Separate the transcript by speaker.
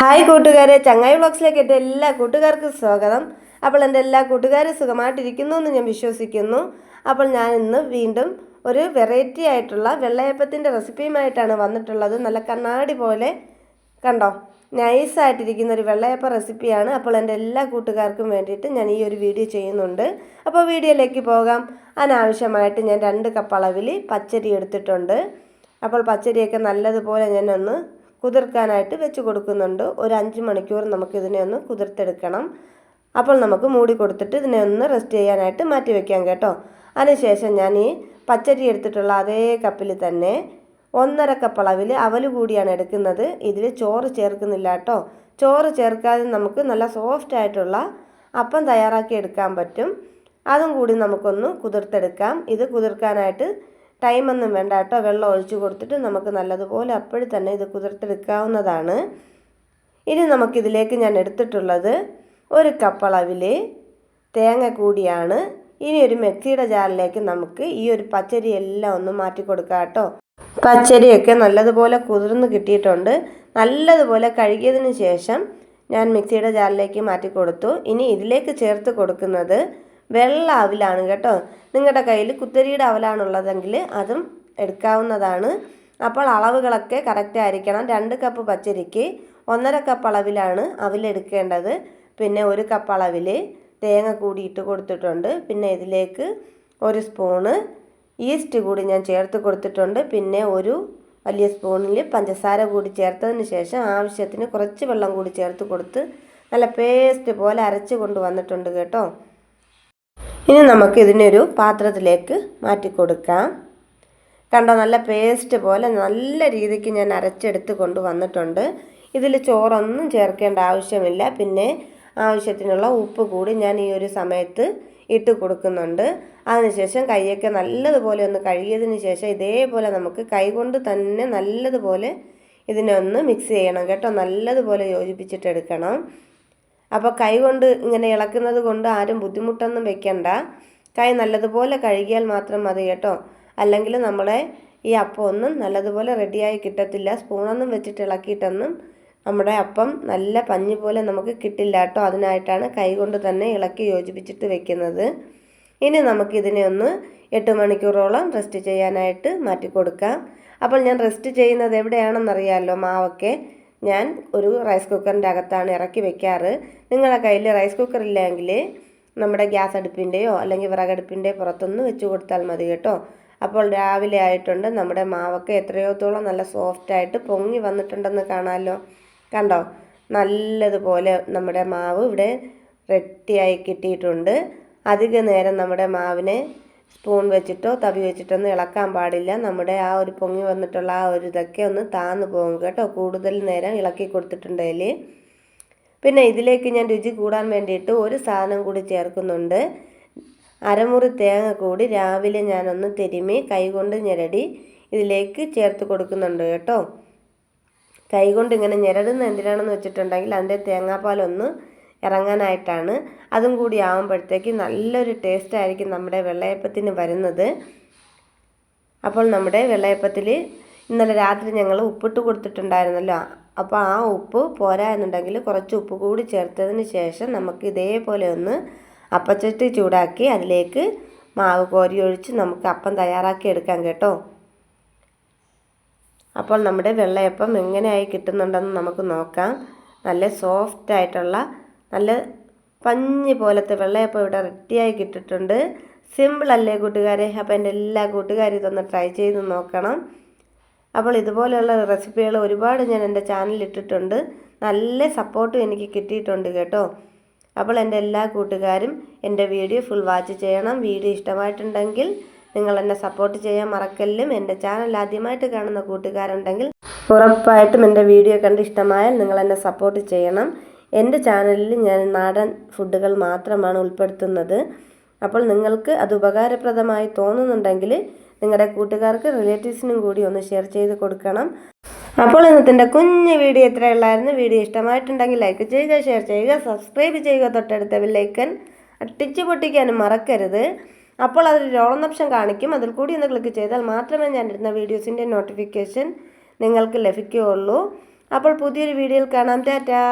Speaker 1: Hi കൂട്ടുകാരെ. ചങ്ങായി വ്ളോഗ്സിലേക്ക് എന്റെ എല്ലാ കൂട്ടുകാർക്കും സ്വാഗതം. അപ്പോൾ എന്റെ എല്ലാ കൂട്ടുകാരും സുഖമായിട്ടിരിക്കുന്നു എന്ന് ഞാൻ വിശ്വസിക്കുന്നു. അപ്പോൾ ഞാൻ ഇന്ന് വീണ്ടും ഒരു വെറൈറ്റി ആയിട്ടുള്ള വെള്ളയപ്പത്തിന്റെ റെസിപ്പിയുമായിട്ടാണ് വന്നിട്ടുള്ളത്. നല്ല കണ്ണാടി പോലെ കണ്ടോ? നൈസായിട്ടിരിക്കുന്ന ഒരു വെള്ളയപ്പ റെസിപ്പിയാണ് അപ്പോൾ എന്റെ എല്ലാ കൂട്ടുകാർക്കും വേണ്ടിയിട്ട് ഞാൻ ഈ ഒരു വീഡിയോ ചെയ്യുന്നുണ്ട്. അപ്പോൾ വീഡിയോയിലേക്ക് പോകാം. അതിനാവശ്യമായിട്ട് ഞാൻ രണ്ട് കപ്പ് അളവിൽ പച്ചരി എടുത്തിട്ടുണ്ട്. അപ്പോൾ പച്ചരിയൊക്കെ നല്ലതുപോലെ ഞാനൊന്ന് കുതിർക്കാനായിട്ട് വെച്ച് കൊടുക്കുന്നുണ്ട്. ഒരു അഞ്ച് മണിക്കൂർ നമുക്കിതിനെ ഒന്ന് കുതിർത്തെടുക്കണം. അപ്പോൾ നമുക്ക് മൂടി കൊടുത്തിട്ട് ഇതിനെ ഒന്ന് റെസ്റ്റ് ചെയ്യാനായിട്ട് മാറ്റി വെക്കാം കേട്ടോ. അതിനുശേഷം ഞാൻ ഈ പച്ചരി എടുത്തിട്ടുള്ള അതേ കപ്പിൽ തന്നെ ഒന്നര കപ്പ് അളവിൽ അവൽ കൂടിയാണ് എടുക്കുന്നത്. ഇതിൽ ചോറ് ചേർക്കുന്നില്ല കേട്ടോ. ചോറ് ചേർക്കാതെ നമുക്ക് നല്ല സോഫ്റ്റ് ആയിട്ടുള്ള അപ്പം തയ്യാറാക്കി എടുക്കാൻ പറ്റും. അതും കൂടി നമുക്കൊന്ന് കുതിർത്തെടുക്കാം. ഇത് കുതിർക്കാനായിട്ട് ടൈമൊന്നും വേണ്ട കേട്ടോ. വെള്ളം ഒഴിച്ചു കൊടുത്തിട്ട് നമുക്ക് നല്ലതുപോലെ അപ്പോഴും തന്നെ ഇത് കുതിർത്തെടുക്കാവുന്നതാണ്. ഇനി നമുക്കിതിലേക്ക് ഞാൻ എടുത്തിട്ടുള്ളത് ഒരു കപ്പളവിൽ തേങ്ങ കൂടിയാണ്. ഇനി ഒരു മിക്സിയുടെ ജാറിലേക്ക് നമുക്ക് ഈ ഒരു പച്ചരി എല്ലാം ഒന്ന് മാറ്റി കൊടുക്കാം കേട്ടോ. പച്ചരിയൊക്കെ നല്ലതുപോലെ കുതിർന്ന് കിട്ടിയിട്ടുണ്ട്. നല്ലതുപോലെ കഴുകിയതിന് ശേഷം ഞാൻ മിക്സിയുടെ ജാറിലേക്ക് മാറ്റി കൊടുത്തു. ഇനി ഇതിലേക്ക് ചേർത്ത് കൊടുക്കുന്നത് വെള്ള അവിലാണ് കേട്ടോ. നിങ്ങളുടെ കയ്യിൽ കുത്തരിയുടെ അവലാണുള്ളതെങ്കിൽ അതും എടുക്കാവുന്നതാണ്. അപ്പോൾ അളവുകളൊക്കെ കറക്റ്റ് ആയിരിക്കണം. രണ്ട് കപ്പ് പച്ചരിക്ക് ഒന്നര കപ്പ് അളവിലാണ് അവിലെടുക്കേണ്ടത് പിന്നെ ഒരു കപ്പ് അളവിൽ തേങ്ങ കൂടി ഇട്ട് കൊടുത്തിട്ടുണ്ട്. പിന്നെ ഇതിലേക്ക് ഒരു സ്പൂണ് ഈസ്റ്റ് കൂടി ഞാൻ ചേർത്ത് കൊടുത്തിട്ടുണ്ട്. പിന്നെ ഒരു വലിയ സ്പൂണിൽ പഞ്ചസാര കൂടി ചേർത്തതിന് ശേഷം ആവശ്യത്തിന് കുറച്ച് വെള്ളം കൂടി ചേർത്ത് കൊടുത്ത് നല്ല പേസ്റ്റ് പോലെ അരച്ച് കൊണ്ടുവന്നിട്ടുണ്ട് കേട്ടോ. ഇനി നമുക്ക് ഇതിനൊരു പാത്രത്തിലേക്ക് മാറ്റി കൊടുക്കാം കണ്ടോ നല്ല പേസ്റ്റ് പോലെ നല്ല രീതിക്ക് ഞാൻ അരച്ചെടുത്ത് കൊണ്ട് വന്നിട്ടുണ്ട്. ഇതിൽ ചോറൊന്നും ചേർക്കേണ്ട ആവശ്യമില്ല. പിന്നെ ആവശ്യത്തിനുള്ള ഉപ്പ് കൂടി ഞാൻ ഈ ഒരു സമയത്ത് ഇട്ട് കൊടുക്കുന്നുണ്ട്. അതിനുശേഷം കൈയൊക്കെ നല്ലതുപോലെ ഒന്ന് കഴുകിയതിന് ശേഷം ഇതേപോലെ നമുക്ക് കൈകൊണ്ട് തന്നെ നല്ലതുപോലെ ഇതിനെ ഒന്ന് മിക്സ് ചെയ്യണം കേട്ടോ. നല്ലതുപോലെ യോജിപ്പിച്ചിട്ടെടുക്കണം. അപ്പോൾ കൈ കൊണ്ട് ഇങ്ങനെ ഇളക്കുന്നത് കൊണ്ട് ആരും ബുദ്ധിമുട്ടൊന്നും വെക്കണ്ട. കൈ നല്ലതുപോലെ കഴുകിയാൽ മാത്രം മതി കേട്ടോ. അല്ലെങ്കിൽ നമ്മളെ ഈ അപ്പം ഒന്നും നല്ലതുപോലെ റെഡിയായി കിട്ടത്തില്ല. സ്പൂണൊന്നും വെച്ചിട്ട് ഇളക്കിയിട്ടൊന്നും നമ്മുടെ അപ്പം നല്ല പഞ്ഞി പോലെ നമുക്ക് കിട്ടില്ല കേട്ടോ. അതിനായിട്ടാണ് കൈ കൊണ്ട് തന്നെ ഇളക്കി യോജിപ്പിച്ചിട്ട് വെക്കുന്നത്. ഇനി നമുക്കിതിനെ ഒന്ന് എട്ട് മണിക്കൂറോളം റെസ്റ്റ് ചെയ്യാനായിട്ട് മാറ്റി കൊടുക്കാം. അപ്പോൾ ഞാൻ റെസ്റ്റ് ചെയ്യുന്നത് എവിടെയാണെന്നറിയാമല്ലോ മാവൊക്കെ ഞാൻ ഒരു റൈസ് കുക്കറിന്റെ അകത്താണ് ഇറക്കി വെക്കാറ്. നിങ്ങളുടെ കയ്യിൽ റൈസ് കുക്കർ ഇല്ലെങ്കിൽ നമ്മുടെ ഗ്യാസ് അടുപ്പിന്റെയോ അല്ലെങ്കിൽ വിറകടുപ്പിന്റെ പുറത്തൊന്ന് വെച്ച് കൊടുത്താൽ മതി കേട്ടോ. അപ്പോൾ രാവിലെ ആയിട്ടുണ്ട്. നമ്മുടെ മാവൊക്കെ എത്രയോത്തോളം നല്ല സോഫ്റ്റായിട്ട് പൊങ്ങി വന്നിട്ടുണ്ടെന്ന് കാണാമല്ലോ. കണ്ടോ? നല്ലതുപോലെ നമ്മുടെ മാവ് ഇവിടെ റെഡിയായി കിട്ടിയിട്ടുണ്ട്. അധിക നേരം നമ്മുടെ മാവിനെ സ്പൂൺ വെച്ചിട്ടോ തവി വെച്ചിട്ടൊന്നും ഇളക്കാൻ പാടില്ല. നമ്മുടെ ആ ഒരു പൊങ്ങി വന്നിട്ടുള്ള ആ ഒരു ഇതൊക്കെ ഒന്ന് താന്നു പോകും കേട്ടോ. കൂടുതൽ നേരം ഇളക്കി കൊടുത്തിട്ടുണ്ടെങ്കിൽ പിന്നെ ഇതിലേക്ക് ഞാൻ രുചി കൂടാൻ വേണ്ടിയിട്ട് ഒരു സാധനം കൂടി ചേർക്കുന്നുണ്ട്. അരമുറി തേങ്ങ കൂടി രാവിലെ ഞാനൊന്ന് തിരുമി കൈകൊണ്ട് ഞെരടി ഇതിലേക്ക് ചേർത്ത് കൊടുക്കുന്നുണ്ട് കേട്ടോ. കൈകൊണ്ട് ഇങ്ങനെ ഞെരടുന്ന എന്തിനാണെന്ന് വെച്ചിട്ടുണ്ടെങ്കിൽ അതിന്റെ തേങ്ങാപ്പാലൊന്ന് ഇറങ്ങാനായിട്ടാണ്. അതും കൂടി ആകുമ്പോഴത്തേക്ക് നല്ലൊരു ടേസ്റ്റ് ആയിരിക്കും നമ്മുടെ വെള്ളയപ്പത്തിന് വരുന്നത്. അപ്പോൾ നമ്മുടെ വെള്ളയപ്പത്തിൽ ഇന്നലെ രാത്രി ഞങ്ങൾ ഉപ്പിട്ട് കൊടുത്തിട്ടുണ്ടായിരുന്നല്ലോ. അപ്പോൾ ആ ഉപ്പ് പോരാ എന്നുണ്ടെങ്കിൽ കുറച്ച് ഉപ്പ് കൂടി ചേർത്തതിന് ശേഷം നമുക്ക് ഇതേപോലെ ഒന്ന് അപ്പച്ചട്ടി ചൂടാക്കി അതിലേക്ക് മാവ് കോരി ഒഴിച്ച് നമുക്ക് അപ്പം തയ്യാറാക്കി എടുക്കാം കേട്ടോ. അപ്പോൾ നമ്മുടെ വെള്ളയപ്പം എങ്ങനെയായി കിട്ടുന്നുണ്ടെന്ന് നമുക്ക് നോക്കാം. നല്ല സോഫ്റ്റ് ആയിട്ടുള്ള നല്ല പഞ്ഞി പോലത്തെ വെള്ളയപ്പം ഇവിടെ റെഡിയായി കിട്ടിയിട്ടുണ്ട്. സിമ്പിൾ അല്ലേ കൂട്ടുകാരെ? അപ്പോൾ എന്റെ എല്ലാ കൂട്ടുകാരും ഇതൊന്ന് ട്രൈ ചെയ്ത് നോക്കണം. അപ്പോൾ ഇതുപോലെയുള്ള റെസിപ്പികൾ ഒരുപാട് ഞാൻ എന്റെ ചാനലിൽ ഇട്ടിട്ടുണ്ട്. നല്ല സപ്പോർട്ടും എനിക്ക് കിട്ടിയിട്ടുണ്ട് കേട്ടോ. അപ്പോൾ എന്റെ എല്ലാ കൂട്ടുകാരും എന്റെ വീഡിയോ ഫുൾ വാച്ച് ചെയ്യണം. വീഡിയോ ഇഷ്ടമായിട്ടുണ്ടെങ്കിൽ നിങ്ങൾ എന്നെ സപ്പോർട്ട് ചെയ്യാൻ മറക്കല്ലും. എന്റെ ചാനൽ ആദ്യമായിട്ട് കാണുന്ന കൂട്ടുകാരുണ്ടെങ്കിൽ ഉറപ്പായിട്ടും എന്റെ വീഡിയോ കണ്ട് ഇഷ്ടമായാൽ നിങ്ങൾ എന്നെ സപ്പോർട്ട് ചെയ്യണം. എന്റെ ചാനലിൽ ഞാൻ നാടൻ ഫുഡുകൾ മാത്രമാണ് ഉൾപ്പെടുത്തുന്നത്. അപ്പോൾ നിങ്ങൾക്ക് അത് ഉപകാരപ്രദമായി തോന്നുന്നുണ്ടെങ്കിൽ നിങ്ങളുടെ കൂട്ടുകാർക്ക് റിലേറ്റീവ്സിനും കൂടി ഒന്ന് ഷെയർ ചെയ്ത് കൊടുക്കണം. അപ്പോൾ ഇന്നത്തെ കുഞ്ഞ് വീഡിയോ എത്ര ഉള്ളായിരുന്നു. വീഡിയോ ഇഷ്ടമായിട്ടുണ്ടെങ്കിൽ ലൈക്ക് ചെയ്യുക ഷെയർ ചെയ്യുക സബ്സ്ക്രൈബ് ചെയ്യുക. തൊട്ടടുത്ത ബെല്ലൈക്കൻ അട്ടിച്ച് പൊട്ടിക്കാനും മറക്കരുത്. അപ്പോൾ അതൊരു റോളം ഓപ്ഷൻ കാണിക്കും. അതിൽ കൂടി ഒന്ന് ക്ലിക്ക് ചെയ്താൽ മാത്രമേ ഞാൻ ഇടുന്ന വീഡിയോസിന്റെ നോട്ടിഫിക്കേഷൻ നിങ്ങൾക്ക് ലഭിക്കുകയുള്ളൂ. അപ്പോൾ പുതിയൊരു വീഡിയോയിൽ കാണാം. ടാറ്റാ!